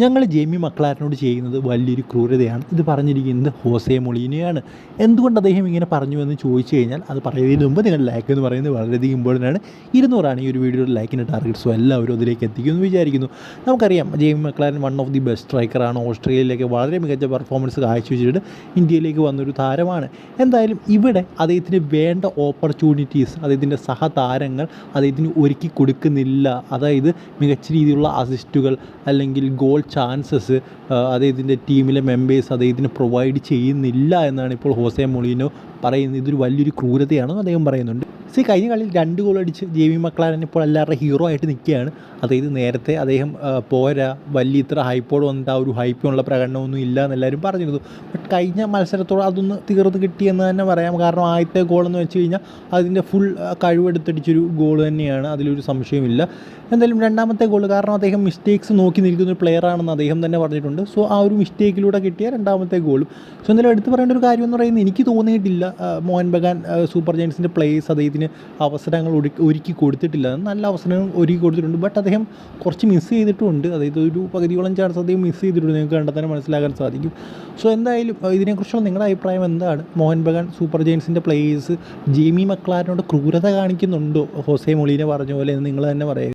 ഞങ്ങൾ ജെയ്മി മക്ലാരനോട് ചെയ്യുന്നത് വലിയൊരു ക്രൂരതയാണ്. ഇത് പറഞ്ഞിരിക്കുന്നത് ഹോസെ മൊളീനയാണ്. എന്തുകൊണ്ട് അദ്ദേഹം ഇങ്ങനെ പറഞ്ഞു എന്ന് ചോദിച്ചു കഴിഞ്ഞാൽ അത് പറയുന്നതിന് മുമ്പ് നിങ്ങൾ ലൈക്ക് എന്ന് പറയുന്നത് വളരെയധികം ഇമ്പോർട്ടന്റ് ആണ്. ഇരുന്നൂറാണ് ഈ ഒരു വീഡിയോയുടെ ലൈക്കിന്റെ ടാർഗറ്റ് സോ എല്ലാവരും അതിലേക്ക് എത്തിക്കുമെന്ന് വിചാരിക്കുന്നു. നമുക്കറിയാം Jamie Maclaren one of the best സ്ട്രൈക്കറാണ് ഓസ്ട്രേലിയയിലേക്ക് വളരെ മികച്ച പെർഫോമൻസ് കാഴ്ചവെച്ചിട്ട് ഇന്ത്യയിലേക്ക് വന്നൊരു താരമാണ്. എന്തായാലും ഇവിടെ അദ്ദേഹത്തിന് വേണ്ട ഓപ്പർച്യൂണിറ്റീസ് അദ്ദേഹത്തിന്റെ സഹതാരങ്ങൾ അദ്ദേഹത്തിന് ഒരുക്കി കൊടുക്കുന്നില്ല. അതായത് മികച്ച രീതിയിലുള്ള അസിസ്റ്റുകൾ അല്ലെങ്കിൽ ഗോൾ ചാൻസസ് അദ്ദേഹത്തിന്റെ ടീമിലെ മെമ്പേഴ്സ് അദ്ദേഹത്തിന് പ്രൊവൈഡ് ചെയ്യുന്നില്ല എന്നാണ് ഇപ്പോൾ ഹോസെ മൊളീനോ പറയുന്നത്. ഇതൊരു വലിയൊരു ക്രൂരതയാണെന്ന് അദ്ദേഹം പറയുന്നുണ്ട്. സി കഴിഞ്ഞ കളിയിൽ രണ്ട് ഗോൾ അടിച്ച് ജെ വി മക്ലാരൻ ഇപ്പോൾ എല്ലാവരുടെ ഹീറോ ആയിട്ട് നിൽക്കുകയാണ്. അതായത് നേരത്തെ അദ്ദേഹം പോരാ വലിയ ഇത്ര ഹൈപ്പോട് വന്നിട്ട് ആ ഒരു ഹൈപ്പിനുള്ള പ്രകടനമൊന്നും ഇല്ല എന്നെല്ലാവരും പറഞ്ഞിരുന്നു. കഴിഞ്ഞ മത്സരത്തോട് അതൊന്ന് തീർന്ന് കിട്ടിയെന്ന് തന്നെ പറയാം. കാരണം ആദ്യത്തെ ഗോൾ എന്ന് വെച്ച് കഴിഞ്ഞാൽ അതിന്റെ ഫുൾ കഴിവെടുത്തടിച്ചൊരു ഗോൾ തന്നെയാണ്. അതിലൊരു സംശയമില്ല എന്തായാലും രണ്ടാമത്തെ ഗോൾ കാരണം അദ്ദേഹം മിസ്റ്റേക്സ് നോക്കി നിൽക്കുന്ന ഒരു പ്ലെയർ ആണെന്ന് അദ്ദേഹം തന്നെ പറഞ്ഞിട്ടുണ്ട്. സോ ആ ഒരു മിസ്റ്റേക്കിലൂടെ കിട്ടിയ രണ്ടാമത്തെ ഗോളും സോ എന്തായാലും എടുത്തു പറയേണ്ട ഒരു കാര്യം എന്ന് പറയുന്നത് എനിക്ക് തോന്നിയിട്ടില്ല മോഹൻ ബഗാൻ സൂപ്പർ ജയൻസിന്റെ പ്ലേയേഴ്സ് അദ്ദേഹത്തിന് അവസരങ്ങൾ ഒരുക്കി കൊടുത്തിട്ടില്ല. നല്ല അവസരങ്ങൾ ഒരുക്കി കൊടുത്തിട്ടുണ്ട്. ബട്ട് അദ്ദേഹം കുറച്ച് മിസ് ചെയ്തിട്ടുണ്ട്. അതായത് ഒരു പകുതിയോളം ചാൻസ് അദ്ദേഹം മിസ് ചെയ്തിട്ടുണ്ട്. നിങ്ങൾക്ക് കണ്ടെത്താൻ മനസ്സിലാക്കാൻ സാധിക്കും. സോ എന്തായാലും ഇതിനെക്കുറിച്ചുള്ള നിങ്ങളുടെ അഭിപ്രായം എന്താണ്? മോഹൻ ബഗാൻ സൂപ്പർ ജെയിൻസിന്റെ പ്ലേയേഴ്സ് ജീമി മക്ലാരനോട് ക്രൂരത കാണിക്കുന്നുണ്ടോ? ഹോസെ മൊളീനെ പറഞ്ഞ പോലെ എന്ന് നിങ്ങൾ തന്നെ പറയുക.